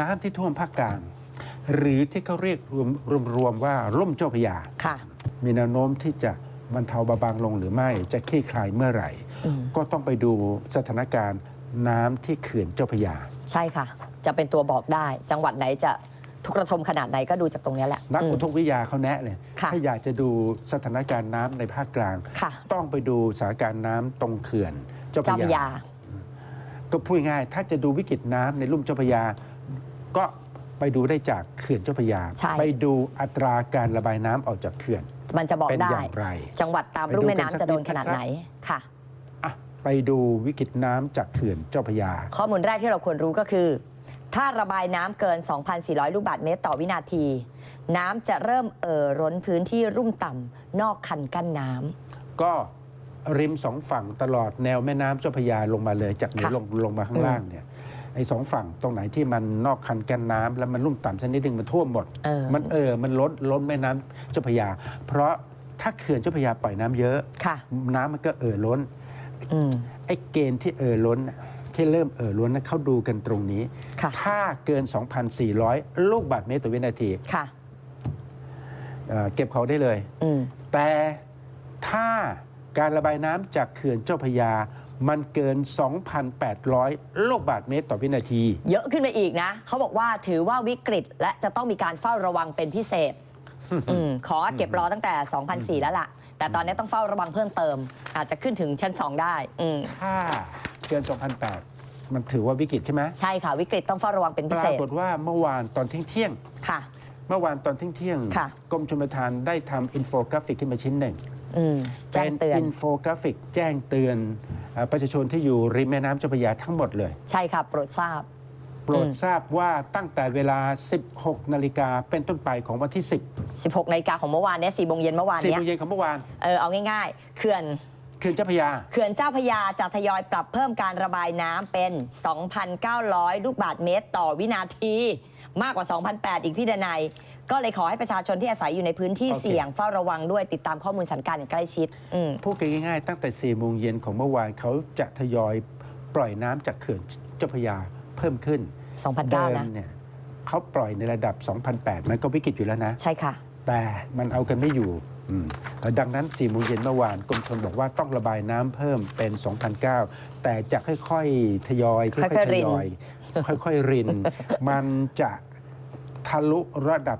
น้ำที่ท่วมภาคกลาง หรือที่เขาเรียกรวมรวมรวมว่าล่มเจ้าพระยา ค่ะ มีแนวโน้มที่จะบรรเทาเบาบางลงหรือไม่จะคลี่คลายเมื่อไหร่ อืม ก็ต้องไปดูสถานการณ์น้ำที่เขื่อนเจ้าพระยา ใช่ค่ะ จะเป็นตัวบอกได้ จังหวัดไหนจะทุกระทมขนาดไหนก็ดูจากตรงเนี้ยแหละนักอืม อุทกวิทยาเขาแนะเลยค่ะ ถ้าอยากจะดูสถานการณ์น้ำในภาคกลาง ค่ะต้องไปดูสถานการณ์น้ำตรงเขื่อนเจ้าพเจ้าพระระยายา ก็พูดง่ายๆถ้าจะดูวิกฤตน้ำในลุ่มเจ้าพระยา ก็ไปดูได้จากเขื่อนเจ้าพระยา ใช่ ไปดูอัตราการระบายน้ำออกจากเขื่อน มันจะบอกเป็นได้ อย่างไร จังหวัดตามไปรุ่มดูแม่กันน้ำสักจะโดนนิดขนาดนะครับไหนค่ะ อะ ไปดูวิกฤตน้ำจากเขื่อนเจ้าพระยา ข้อมูลแรกที่เราควรรู้ก็คือ ถ้าระบายน้ำเกิน 2,400 ลูกบาศก์เมตรต่อวินาที น้ำจะเริ่มเอ่อล้นพื้นที่รุ่มต่ำนอกคันกั้นน้ำ ก็ริมสองฝั่งตลอดแนวแม่น้ำเจ้าพระยาลงมาเลยจากเหนือค่ะลงลงมาข้างล่างเนี่ย ไอ้สองฝั่งตรงไหนที่มันนอกคันกันน้ำแล้วมันลุ่มต่ำสักนิดนึงมันท่วมหมดเออมันเออมันล้นล้นแม่น้ำเจ้าพระยา เพราะถ้าเขื่อนเจ้าพระยาปล่อยน้ำเยอะค่ะน้ำมันก็เอ่อล้นอืมไอ้เกณฑ์ที่เอ่อล้นน่ะที่เริ่มเอ่อล้นนะเขาดูกันตรงนี้ค่ะถ้าเกิน 2,400 ลูกบาศก์เมตรต่อวินาทีค่ะเอ่อเก็บเขาได้เลยอืมแต่ถ้าการระบายน้ำจากเขื่อนเจ้าพระยา มันเกิน 2,800 ลูกบาศก์เมตรต่อวินาที เยอะขึ้นไปอีกนะ เขาบอกว่าถือว่าวิกฤตและจะต้องมีการเฝ้าระวังเป็นพิเศษอืมขอเก็บรอตั้งแต่ 2004 แล้วล่ะ แต่ตอนนี้ต้องเฝ้าระวังเพิ่มเติม อาจจะขึ้นถึงชั้น 2 ได้อืมถ้าเกิน 2,800 มันถือว่าวิกฤตใช่ไหมใช่ค่ะ วิกฤตต้องเฝ้าระวังเป็นปพิราเศษกฏว่าเมื่อวานตอนเที่ยงเที่ยงค่ะๆเมื่อวานตอนเที่ยงเที่ยงๆค่ะกรมชลประทานได้ทำอินโฟกราฟิกขึ้นมาชิ้นหนึ่งอืมแจ้งเตือนอินโฟกราฟิกแจ้งเตือนเอ่อ ประชาชนที่อยู่ริมแม่น้ำเจ้าพระยาทั้งหมดเลย ใช่ค่ะ โปรดทราบ โปรดอืมทราบว่าตั้งแต่เวลา 16 นาฬิกาเป็นต้นไปของวันที่ 10 16นาฬิกาของเมื่อวานเนี้ย4โมงเย็นเมื่อวาน4เนี้โมยงเย็นของเมื่อวานเออเอาง่ายๆเขื่อน เขื่อนเจ้าพระยา เขื่อนเจ้าพระยาจะทยอยปรับเพิ่มการระบายน้ำเป็น 2,900 ลูกบาศก์เมตรต่อวินาที มากกว่า 2,008 อีกพี่ดนัยก็เลยขอให้ประชาชนที่อาศัยอยู่ในพื้นที่โอเค เสี่ยงเฝ้าระวังด้วยติดตามข้อมูลสถานการณ์อย่างใกล้ชิดอืม พูดกันง่ายๆ ตั้งแต่4โมงเย็นของเมื่อวานเขาจะทยอยปล่อยน้ำจากเขื่อนเจ้าพระยาเพิ่มขึ้นเดิ2,009นะเนี่ยเขาปล่อยในระดับ 2,008 มันก็วิกฤตอยู่แล้วนะ ใช่ค่ะ แต่มันเอากันไม่อยู่อืม ดังนั้น 4 โมงเย็นเมื่อวานกรมชลบอกว่าต้องระบายน้ำเพิ่มเป็น 2,009 แต่จะค่อยๆ ทยอย ค่อยค่อยๆๆทรินยอย ค่อยๆ ริน มันจะทะลุระดับ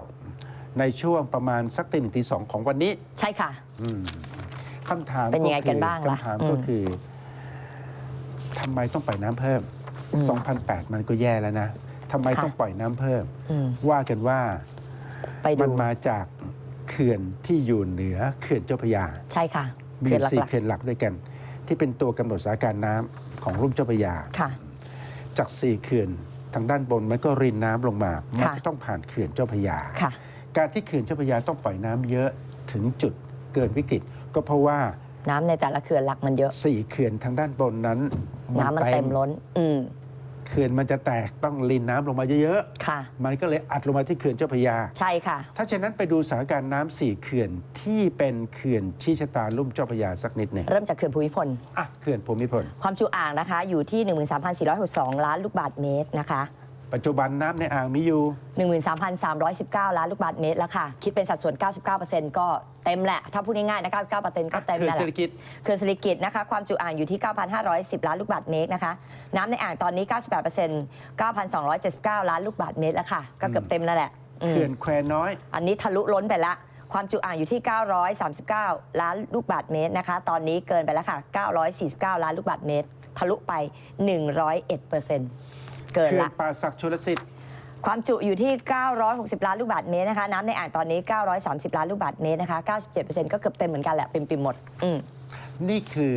2,009 ในช่วงประมาณสักตีหนึ่งตีสองของวันนี้ ใช่ค่ะอืมคำถามเป็นยังไงกันบ้างล่ะคำถามอืมก็คือทำไมต้องปล่อยน้ำเพิ่มอืม2,008 มันก็แย่แล้วนะทำไมค่ะต้องปล่อยน้ำเพิ่มอืมว่ากันว่าไปมัดูนมาจาก เขื่อนที่อยู่เหนือเขื่อนเจ้าพระยา ใช่ค่ะมีอเขื่อนยู่หลัสี่กเขื่อนหลักด้วยกัน ที่เป็นตัวกำหนดสถานการณ์น้ำของรุ่มเจ้าพระยา ๆค่ะ จากสี่เขื่อนทางด้านบนมันก็รินน้ำลงมา มันค่ะจะต้องผ่านเขื่อนเจ้าพระยา ค่ะ การที่เขื่อนเจ้าพระยาต้องปล่อยน้ำเยอะถึงจุดเกินวิกฤต ก็เพราะว่าน้ำในแต่ละเขื่อนหลักมันเยอะ สี่เขื่อนทางด้านบนนั้นน้ำมันเต็มล้น อืม เขื่อนมันจะแตกต้องรินน้ำลงมาเยอะค่ะ ๆ มันก็เลยอัดลงมาที่เขื่อนเจ้าพระยา ใช่ค่ะ ถ้าฉะนั้นไปดูสถานการณ์น้ำสี่เขื่อนที่เป็นเขื่อนชี้ชะตาลุ่มเจ้าพระยาสักนิดหนึ่งเริ่มจากเขื่อนภูมิพล อะเขื่อนภูมิพล ความจุอ่างนะคะ อยู่ที่ 13,462 ล้านลูกบาศก์เมตรนะคะ ปัจจุบันน้ำในอ่างมีอยู่ 13,319 ล้านลูกบาศก์เมตรแล้วค่ะ คิดเป็นสัดส่วน 99%ก็เต็มแหละ ถ้าพูดง่ายๆนะ99%ก็เต็มเขื่อนแหละเศรษฐกิจเขื่อนสิริกิตนะคะ ความจุอ่างอยู่ที่ 9,510 ล้านลูกบาศก์เมตรนะคะ น้ำในอ่างตอนนี้ 98% 9,279 ล้านลูกบาศก์เมตรแล้วค่ะ ก็เกือบเต็มแล้วแหละอืม เขื่อนแควน้อย อันนี้ทะลุล้นไปละ ความจุอ่างอยู่ที่ 939 ล้านลูกบาศก์เมตรนะคะ ตอนนี้เกินไปแล้วค่ะ 949 ล้านลูกบาศก์เมตร ทะลุไป 101%เกินเขื่อนละป่าศักดิ์ชลสิทธิ์ ความจุอยู่ที่ 960 ล้านลูกบาศก์เมตรนะคะ น้ำในอ่างตอนนี้ 930 ล้านลูกบาศก์เมตรนะคะ 97%ก็เกือบเต็มเหมือนกันแหละ ปิมๆหมด อืมนี่คือ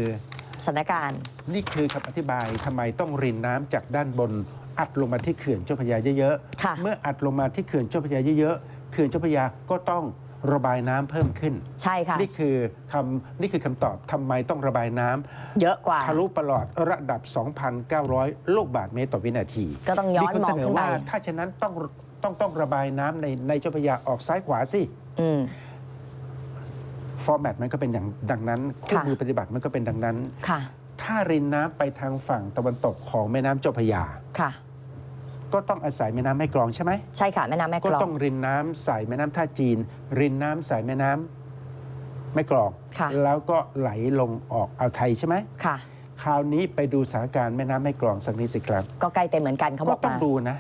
สถานการณ์ นี่คือคำอธิบายทำไมต้องรินน้ำจากด้านบน อัดลงมาที่เขื่อนเจ้าพระยาเยอะค่ะ ๆ เมื่ออัดลงมาที่เขื่อนเจ้าพระยาเยอะๆเขื่อนเจ้าพระยาก็ต้อง ระบายน้ำเพิ่มขึ้น ใช่ค่ะ นี่คือคำนี่คือคำตอบทำไมต้องระบายน้ำเยอะกว่าทะลุประหลอดระดับ 2,900 ลูกบาศก์เมตรต่อวินาทีก็ต้องย้อนมีคนมเสองนอขึ้นไป ว่าถ้าฉะนั้นต้องต้องต้องระบายน้ำในในเจ้าพระยาออกซ้ายขวาสิ อืม ฟอร์แมตมันก็เป็นอย่างดังนั้นคู่ค่ะ มือปฏิบัติมันก็เป็นดังนั้น ค่ะ ถ้ารินน้ำไปทางฝั่งตะวันตกของแม่น้ำเจ้าพระยา ค่ะ ก็ต้องอาศัยแม่น้ำแม่กลองใช่ไหมใช่ค่ะแม่น้ำแม่ก็กลอต้องงรินน้ำใส่แม่น้ำท่าจีน รินน้ำใส่แม่น้ำแม่กลอง ค่ะแล้วก็ไหลลงออกอ่าวไทยใช่ไหมค่ะ คราวนี้ไปดูสถานการณ์แม่น้ำแม่กลองสักนิดสิครับก็ใกล้เต็มเหมือนกันเขาบก็อกต้องมาดูนะ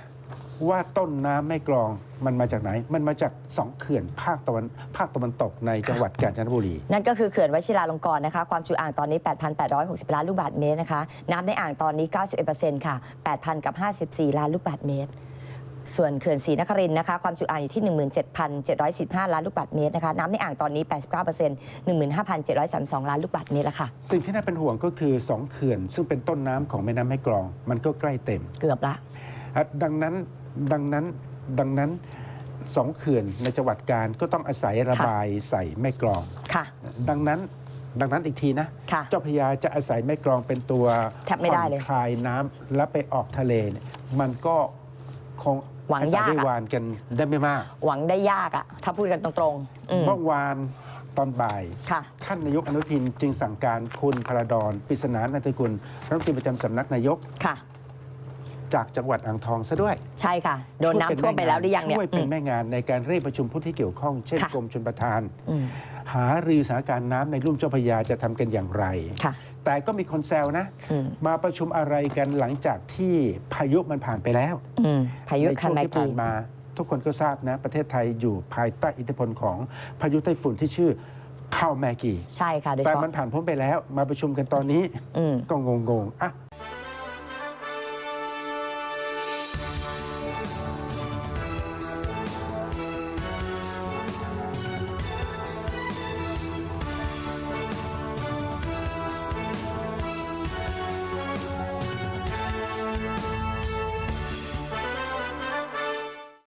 ว่าต้นน้ำแม่กลองมันมาจากไหน มันมาจากสองเขื่อนภาคตะวันภาคตะวันตกในจังหวัดกาญจนบุรี นั่นก็คือเขื่อนวชิราลงกรณ์นะคะ ความจุอ่างตอนนี้ 8,860 ล้านลูกบาศก์เมตรนะคะ น้ำในอ่างตอนนี้ 91%ค่ะ 8,000 กับ 54 ล้านลูกบาศก์เมตร ส่วนเขื่อนศรีนครินทร์นะคะ ความจุอ่างอยู่ที่ 17,715 ล้านลูกบาศก์เมตรนะคะ น้ำในอ่างตอนนี้ 89% 15,732 ล้านลูกบาศก์เมตรแล้วค่ะ สิ่งที่น่าเป็นห่วงก็คือสองเขื่อน ซึ่งเป็นต้นน้ำของแม่น้ำแม่กลอง มันก็ใกล้เต็มเกือบละ อะดังนั้น ดังนั้นดังนั้นสองเขื่อนในจังหวัดกาญก็ต้องอาศัยระบายใส่แม่กลอง ค่ะ ดังนั้นดังนั้นอีกทีนะ ค่ะเจ้าพระยาจะอาศัยแม่กลองเป็นตัวแทบไม่ได้เลยผ่อนคลายน้ำแล้วไปออกทะเลเนี่ยมันก็คงหวังอาศัยากได้อะวานกันได้ไม่มาก หวังได้ยากอะถ้าพูดกันตรงๆอืมเมื่อวานตอนบ่าย ค่ะ ท่านนายกอนุทินจึงสั่งการคุณพระดอนปริศนานันทกุลรัฐมนตรีประจำสำนักนายก ค่ะ จากจังหวัดอ่างทองซะด้วยใช่ค่ะ โดนน้ำท่วมไปแล้วหรือยังเนี่ยช่วยอืเป็นมแม่งานในการเรียกประชุมผู้ที่เกี่ยวข้อง เช่นค่ะกรมชลประทานอืมหารือสถานการณ์น้ำในลุ่มเจ้าพระยาจะทำกันอย่างไร ค่ะแต่ก็มีคนแซวนะอืมมาประชุมอะไรกันหลังจากที่พายุมันผ่านไปแล้ว อืมพายุในคันช่วงแมที่กีผ่านมา ทุกคนก็ทราบนะ ประเทศไทยอยู่ภายใต้อิทธิพลของพายุไต้ฝุ่นที่ชื่อข้าวแมกี ใช่ค่ะโดยเฉแต่พาะ มันผ่านพ้นไปแล้ว มาประชุมกันตอนนี้ อืม ก็งงๆอะ